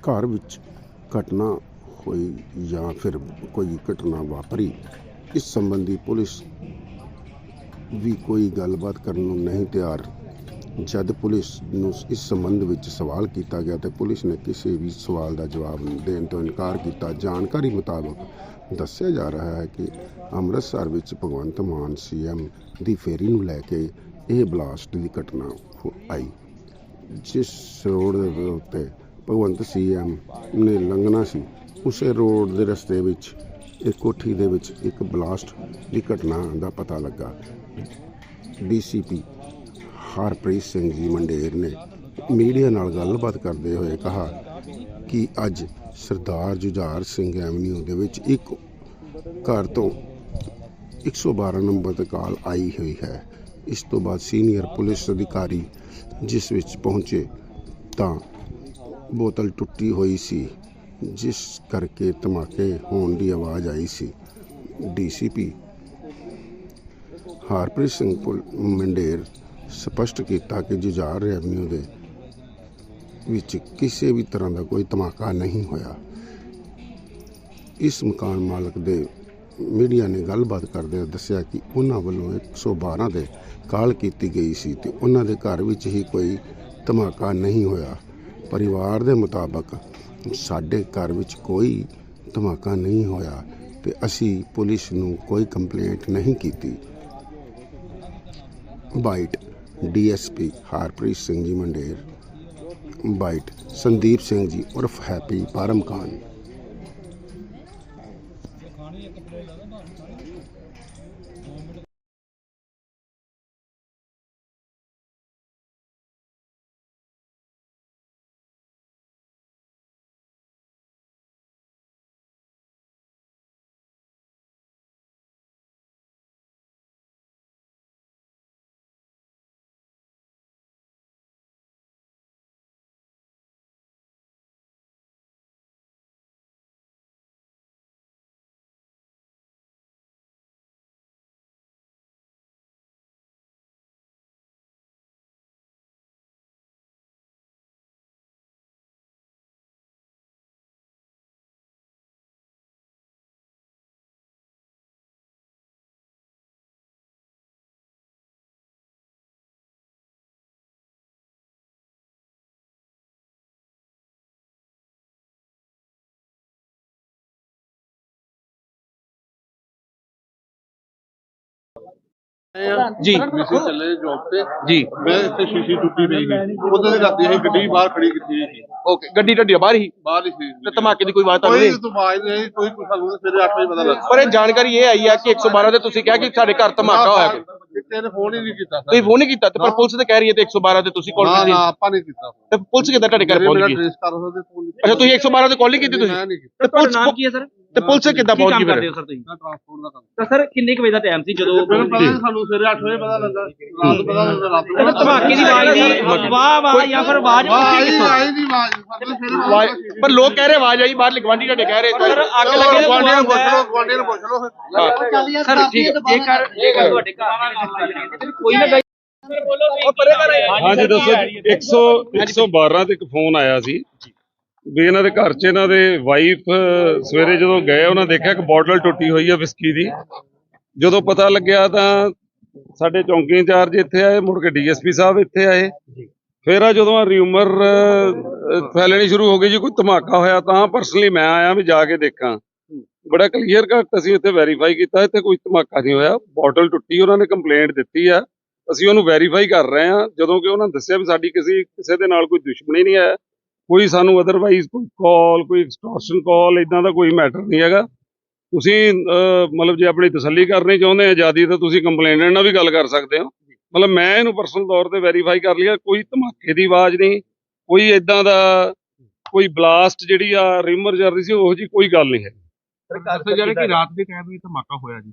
ਘਰ ਵਿੱਚ ਘਟਨਾ ਹੋਈ ਜਾਂ ਫਿਰ ਕੋਈ ਘਟਨਾ ਵਾਪਰੀ, ਇਸ ਸੰਬੰਧੀ ਪੁਲਿਸ ਵੀ ਕੋਈ ਗੱਲਬਾਤ ਕਰਨ ਨੂੰ ਨਹੀਂ ਤਿਆਰ। ਜਦ ਪੁਲਿਸ ਨੂੰ ਇਸ ਸੰਬੰਧ ਵਿੱਚ ਸਵਾਲ ਕੀਤਾ ਗਿਆ ਤੇ ਪੁਲਿਸ ਨੇ ਕਿਸੇ ਵੀ ਸਵਾਲ ਦਾ ਜਵਾਬ ਦੇਣ ਤੋਂ ਇਨਕਾਰ ਕੀਤਾ, ਜਾਣਕਾਰੀ ਮੁਤਾਬਕ ਦੱਸਿਆ ਜਾ ਰਿਹਾ ਹੈ ਕਿ ਅੰਮ੍ਰਿਤਸਰ ਵਿੱਚ ਭਗਵੰਤ ਮਾਨ ਸੀਐਮ ਦੀ ਫੇਰੀ ਨੂੰ ਲੈ ਕੇ ਇਹ ਬਲਾਸਟ ਦੀ ਘਟਨਾ ਹੋ- ਆਈ। ਜਿਸ ਰੋਡ ਦੇ ਉੱਤੇ ਭਗਵੰਤ ਸੀਐਮ ਨੇ ਲੰਘਣਾ ਸੀ, ਉਸੇ ਰੋਡ ਦੇ ਰਸਤੇ ਵਿੱਚ, ਇੱਕ ਕੋਠੀ ਦੇ ਵਿੱਚ ਇੱਕ ਬਲਾਸਟ ਦੀ ਘਟਨਾ ਦਾ ਪਤਾ ਲੱਗਾ। ਡੀਸੀਪੀ ਹਰਪ੍ਰੀਤ ਸਿੰਘ ਜੀ ਮੰਡੇਰ ਨੇ ਮੀਡੀਆ ਨਾਲ ਗੱਲਬਾਤ ਕਰਦੇ ਹੋਏ ਕਿਹਾ ਕਿ ਅੱਜ ਸਰਦਾਰ ਜੁਝਾਰ ਸਿੰਘ ਐਵਨਿਊ ਦੇ ਵਿੱਚ ਇੱਕ ਘਰ ਤੋਂ 112 ਨੰਬਰ ਤੇ ਕਾਲ ਆਈ ਹੋਈ ਹੈ। ਇਸ ਤੋਂ ਬਾਅਦ ਸੀਨੀਅਰ ਪੁਲਿਸ ਅਧਿਕਾਰੀ ਜਿਸ ਵਿੱਚ ਪਹੁੰਚੇ ਤਾਂ ਬੋਤਲ ਟੁੱਟੀ ਹੋਈ ਸੀ, ਜਿਸ ਕਰਕੇ ਧਮਾਕੇ ਹੋਣ ਦੀ ਆਵਾਜ਼ ਆਈ ਸੀ। ਡੀਸੀਪੀ ਹਰਪ੍ਰੀਤ ਸਿੰਘ ਪੁਲ- ਮੰਡੇਰ ਸਪਸ਼ਟ ਕੀਤਾ ਕਿ ਜੁਝਾਰ ਰੈਵਨਿਊ ਦੇ ਵਿੱਚ ਕਿਸੇ ਵੀ ਤਰ੍ਹਾਂ ਦਾ ਕੋਈ ਧਮਾਕਾ ਨਹੀਂ ਹੋਇਆ। ਇਸ ਮਕਾਨ ਮਾਲਕ ਦੇ ਮੀਡੀਆ ਨੇ ਗੱਲਬਾਤ ਕਰਦੇ ਦੱਸਿਆ ਕਿ ਉਹਨਾਂ ਵੱਲੋਂ 112 ਦੇ ਕਾਲ ਕੀਤੀ ਗਈ ਸੀ ਤੇ ਉਹਨਾਂ ਦੇ ਘਰ ਵਿੱਚ ਹੀ ਕੋਈ ਧਮਾਕਾ ਨਹੀਂ ਹੋਇਆ। ਪਰਿਵਾਰ ਦੇ ਮੁਤਾਬਕ ਸਾਡੇ ਘਰ ਵਿੱਚ ਕੋਈ ਧਮਾਕਾ ਨਹੀਂ ਹੋਇਆ ਤੇ ਅਸੀਂ ਪੁਲਿਸ ਨੂੰ ਕੋਈ ਕੰਪਲੇਂਟ ਨਹੀਂ ਕੀਤੀ। Bite, DSP Harpreet Singh ji Mander, bite, Sandeep Singh ji ਉਰਫ ਹੈਪੀ ਪਾਰਮ ਜੀ ਅਸੀਂ ਚੱਲੇ ਜੌਬ ਤੇ। ਜੀ। ਮੈਂ ਇੱਥੇ ਸ਼ੀਸ਼ੀ ਟੁੱਟੀ ਪਈ ਸੀ। ਉਦੋਂ ਦੀ ਰਾਤੀ ਅਸੀਂ ਗੱਡੀ ਬਾਹਰ ਖੜੀ ਕੀਤੀ ਸੀ। ਓਕੇ ਗੱਡੀ ਤੁਹਾਡੀ ਬਾਹਰ ਹੀ? ਬਾਹਰ ਹੀ ਸੀ। ਤੇ ਧਮਾਕੇ ਦੀ ਕੋਈ ਆਵਾਜ਼ ਤਾਂ ਕੋਈ ਨਹੀਂ ਤੋਂ ਆਵਾਜ਼ ਨਹੀਂ ਕੋਈ ਕੁਛ ਸਾਨੂੰ ਸਵੇਰੇ 8 ਵਜੇ ਪਤਾ ਲੱਗਾ। ਪਰ ਇਹ ਜਾਣਕਾਰੀ ਇਹ ਆਈ ਆ ਕਿ 112 ਤੇ ਤੁਸੀਂ ਕਿਹਾ ਕਿ ਸਾਡੇ ਘਰ ਧਮਾਕਾ ਹੋਇਆ ਕੋਈ। ਨੇ ਫੋਨ ਹੀ ਨਹੀਂ ਕੀਤਾ ਤੁਸੀਂ ਫੋਨ ਨਹੀਂ ਕੀਤਾ ਤੇ ਪਰ ਪੁਲਿਸ ਤੇ ਕਹਿ ਰਹੀ ਹੈ ਤੇ 112 ਤੇ ਤੁਸੀਂ ਕਾਲ ਨਾ ਕੀਤੀ। ਨਾ ਆਪਾਂ ਨਹੀਂ ਕੀਤਾ ਤੇ ਪੁਲਿਸ ਕਿੱਦਾਂ ਤੁਹਾਡੇ ਘਰ ਪਹੁੰਚ ਗਈ? ਅੱਛਾ ਤੁਸੀਂ 112 ਤੇ ਕਾਲ ਨਹੀਂ ਕੀਤੀ ਤੁਸੀਂ? ਮੈਂ ਨਹੀਂ ਕੀਤਾ। ਤੇ ਪੁਲਿਸ ਨਾਮ ਕੀ ਹੈ ਸਰ? ਤੇ ਪੁਲਿਸ ਕਿੱਦਾਂ ਕੀ ਪਹੁੰਚ ਕੰਮ ਗਈ ਕਰਦੇ ਫਿਰ ਹੋ ਸਰ ਤੁਸੀਂ? ਮੈਂ ਟਰਾਂਸਪੋਰਟ ਦਾ ਕੰਮ ਤਾਂ ਸਰ ਕਿੰਨੇ ਕੁ ਵਜੇ ਦਾ ਟਾਈਮ ਸੀ ਜਦੋਂ ਮੈਨੂੰ ਪਤਾ ਨਹੀਂ ਸਾਨੂੰ ਸਵੇਰੇ 8 ਵਜੇ ਪਤਾ ਲੱਗਾ ਰਾਤ ਪਤਾ ਲੱਗਾ ਰਾਤ ਨੂੰ ਪਤਾ ਧਮਾਕੇ ਦੀ ਆਵਾਜ਼ ਦੀ ਵਾਹ ਵਾਹ ਜਾਂ ਫਿਰ ਆਵਾਜ਼ ਉੱਠੀ ਆਈ ਕਿੱਥੋਂ? ਆਈ ਦੀ ਆਵਾਜ਼ ਸਾਡੇ ਸਵੇਰੇ ਆਵਾਜ਼- ਪਰ ਲੋਕ ਕਹਿ ਰਹੇ ਆਵਾਜ਼ ਆਈ ਬਾਹਰ ਗਵਾਂਢੀ ਤੁਹਾਡੇ ਕਹਿ ਰਹੇ ਸਰ ਅੱਗ ਲੱਗੇ ਗੁਆਂਢੀਆਂ ਨੂੰ ਪੁੱਛ। ਲਓ ਗੁਆਂਢੀਆਂ ਨੂੰ ਪੁੱਛ ਲਓ। ਫਿਰ। ਸਰ ਠੀਕ ਹੈ ਜੇਕਰ ਜੇਕਰ ਤੁਹਾਡੇ ਘਰ ਕੋਈ ਨਾ ਹਾਂਜੀ ਦੱਸੋ। ਜੀ 100 112 ਤੇ ਇੱਕ ਫੋਨ ਆਇਆ ਸੀ। ਵੀ ਇਹਨਾਂ ਦੇ ਘਰ 'ਚ ਇਹਨਾਂ ਦੇ ਵਾਈਫ ਸਵੇਰੇ ਜਦੋਂ ਗਏ ਉਹਨਾਂ ਦੇਖਿਆ ਕਿ ਬੋਟਲ ਟੁੱਟੀ ਹੋਈ ਹੈ ਵਿਸਕੀ ਦੀ। ਜਦੋਂ ਪਤਾ ਲੱਗਿਆ ਤਾਂ ਸਾਡੇ ਚੌਂਕੀ ਇੰਚਾਰਜ ਇੱਥੇ ਆਏ ਮੁੜ ਕੇ ਡੀਐਸਪੀ ਸਾਹਿਬ ਇੱਥੇ ਆਏ। ਫਿਰ ਆ ਜਦੋਂ ਰਿਊਮਰ ਫੈਲਣੀ ਸ਼ੁਰੂ ਹੋ ਗਈ ਜੀ ਕੋਈ ਧਮਾਕਾ ਹੋਇਆ ਤਾਂ ਪਰਸਨਲੀ ਮੈਂ ਆਇਆ ਵੀ ਜਾ ਕੇ ਦੇਖਾਂ। ਬੜਾ ਕਲੀਅਰ ਕੱਟ ਅਸੀਂ ਇੱਥੇ ਵੈਰੀਫਾਈ ਕੀਤਾ ਇੱਥੇ ਕੋਈ ਧਮਾਕਾ ਨਹੀਂ ਹੋਇਆ। ਬੋਟਲ ਟੁੱਟੀ ਉਹਨਾਂ ਨੇ ਕੰਪਲੇਂਟ ਦਿੱਤੀ ਆ। ਅਸੀਂ ਉਹਨੂੰ ਵੈਰੀਫਾਈ ਕਰ ਰਹੇ ਹਾਂ ਜਦੋਂ ਕਿ ਉਹਨਾਂ ਦੱਸਿਆ ਵੀ ਸਾਡੀ ਕਿਸੇ ਕਿਸੇ ਦੇ ਨਾਲ ਕੋਈ ਦੁਸ਼ਮਣੀ ਨਹੀਂ ਹੈ ਕੋਈ ਸਾਨੂੰ ਅਦਰਵਾਈਜ਼ ਕੋਈ ਕਾਲ ਕੋਈ ਐਕਸਟੋਰਸ਼ਨ ਕਾਲ ਇਦਾਂ ਦਾ ਕੋਈ ਮੈਟਰ ਨਹੀਂ ਹੈਗਾ। ਤੁਸੀਂ ਅਹ, ਮਤਲਬ ਜੇ ਆਪਣੀ ਤਸੱਲੀ ਕਰਨੀ ਚਾਹੁੰਦੇ ਆ ਆਜ਼ਾਦੀ ਤਾਂ ਤੁਸੀਂ ਕੰਪਲੇਨੈਂਟ ਨਾਲ ਵੀ ਗੱਲ ਕਰ ਸਕਦੇ ਹੋ। ਮਤਲਬ ਮੈਂ ਇਹਨੂੰ ਪਰਸਨਲ ਤੌਰ ਤੇ ਵੈਰੀਫਾਈ ਕਰ ਲਿਆ ਕੋਈ ਧਮਾਕੇ ਦੀ ਆਵਾਜ਼ ਨਹੀਂ ਕੋਈ ਇਦਾਂ ਦਾ ਕੋਈ ਬਲਾਸਟ ਜਿਹੜੀ ਆ ਰਿਮਰ ਚੱਲ ਰਹੀ ਸੀ ਉਹ ਜੀ ਕੋਈ ਗੱਲ ਨਹੀਂ ਹੈ। ਦੱਸਿਆ ਜਾ ਕਿ ਰਾਤ ਦੇ ਟਾਈਮ ਵੀ ਧਮਾਕਾ ਹੋਇਆ ਜੀ।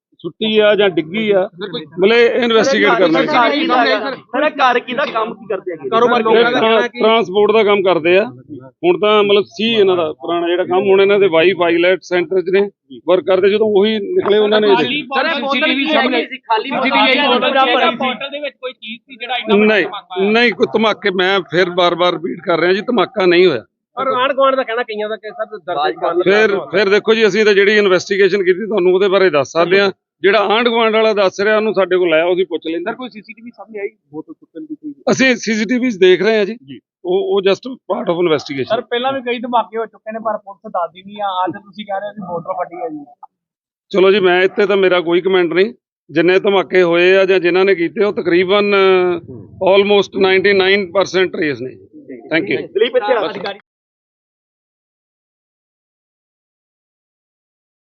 ਸੁੱਟੀ ਆ ਜਾਂ ਡਿੱਗੀ ਆ ਮਤਲਬ ਇਨਵੈਸਟੀਗੇਟ ਕਰਨਾ ਜੀ। ਘਰ ਕਿਹਦਾ ਕੰਮ ਕੀ ਕਰਦੇ ਹੈਗੇ? ਕਾਰੋਬਾਰ ਟਰਾਂਸਪੋਰਟ ਦਾ ਕੰਮ ਕਰਦੇ ਆ। ਹੁਣ ਤਾਂ ਮਤਲਬ ਸੀ ਇਹਨਾਂ ਦਾ ਪੁਰਾਣਾ ਜਿਹੜਾ ਕੰਮ ਹੁਣ ਇਹਨਾਂ ਦੇ ਵਾਈਫ ਆਈਲੈਟ ਸੈਂਟਰ 'ਚ ਨੇ ਵਰਕ ਕਰਦੇ ਜਦੋਂ ਉਹੀ ਨਿਕਲੇ ਉਹਨਾਂ ਨੇ ਇਹ ਦੇਖਿਆ। ਸਰ ਬੋਤਲ ਵੀ ਸਾਹਮਣੇ ਸੀ ਖਾਲੀ ਬੋਤਲ ਦਾ ਭਰੀ ਸੀ ਦੇ ਵਿੱਚ ਕੋਈ ਚੀਜ਼ ਸੀ ਜਿਹੜਾ ਨਹੀਂ ਨਹੀਂ ਕੋਈ ਧਮਾਕੇ ਮੈਂ ਫਿਰ ਬਾਰ-ਬਾਰ ਰਿਪੀਟ ਕਰ ਰਿਹਾ ਜੀ ਧਮਾਕਾ ਨਹੀਂ ਹੋਇਆ। ਪਰ ਆਣ ਗਵਾਂਡ ਦਾ ਕਹਿਣਾ ਕਈਆਂ ਦਾ ਕਿ ਸਰ ਦਰਦ ਫਿਰ ਫਿਰ ਦੇਖੋ ਜੀ ਅਸੀਂ ਤਾਂ ਜਿਹੜੀ ਇਨਵੈਸਟੀਗੇਸ਼ਨ ਕੀਤੀ ਤੁਹਾਨੂੰ ਉਹਦੇ ਬਾਰੇ ਦੱਸ ਸਕਦੇ ਆ ਜਿਹੜਾ ਆਂਢ ਗੁਆਂਢ ਵਾਲਾ ਦੱਸ ਰਿਹਾ ਉਹਨੂੰ ਸਾਡੇ ਕੋਲ ਆਇਆ ਉਹਦੀ ਪੁੱਛ ਲੈਂਦੇ ਕੋਈ ਸੀਸੀਟੀਵੀ ਸਾਹਮਣੇ ਆਈ? ਬੋਤਲ ਸੁੱਟਣ ਦੀ ਕੋਈ ਅਸੀਂ ਸੀਸੀਟੀਵੀਜ਼ ਦੇਖ ਰਹੇ ਹਾਂ ਜੀ। ਉਹ ਉਹ ਜਸਟ ਪਾਰਟ ਆਫ ਇਨਵੈਸਟੀਗੇਸ਼ਨ ਪਹਿਲਾਂ ਵੀ ਕਈ ਧਮਾਕੇ ਹੋ ਚੁੱਕੇ ਨੇ ਪਰ ਪੁਲਿਸ ਦੱਸਦੀ ਨਹੀਂ ਆ। ਅੱਜ ਤੁਸੀਂ ਕਹਿ ਰਹੇ ਹੋ ਕਿ ਬੋਤਲ ਫਟੀ ਹੈ ਜੀ। ਚਲੋ ਜੀ ਮੈਂ ਇੱਥੇ ਤਾਂ ਮੇਰਾ ਕੋਈ ਕਮੈਂਟ ਨਹੀਂ। ਜਿੰਨੇ ਧਮਾਕੇ ਹੋਏ ਆ ਜਾਂ ਜਿਨ੍ਹਾਂ ਨੇ ਕੀਤੇ ਉਹ ਤਕਰੀਬਨ ਆਲਮੋਸਟ 99% ਟ੍ਰੇਸ ਨੇ ਥੈਂਕ ਯੂ ਦਲੀਪ ਇੱਥੇ ਆ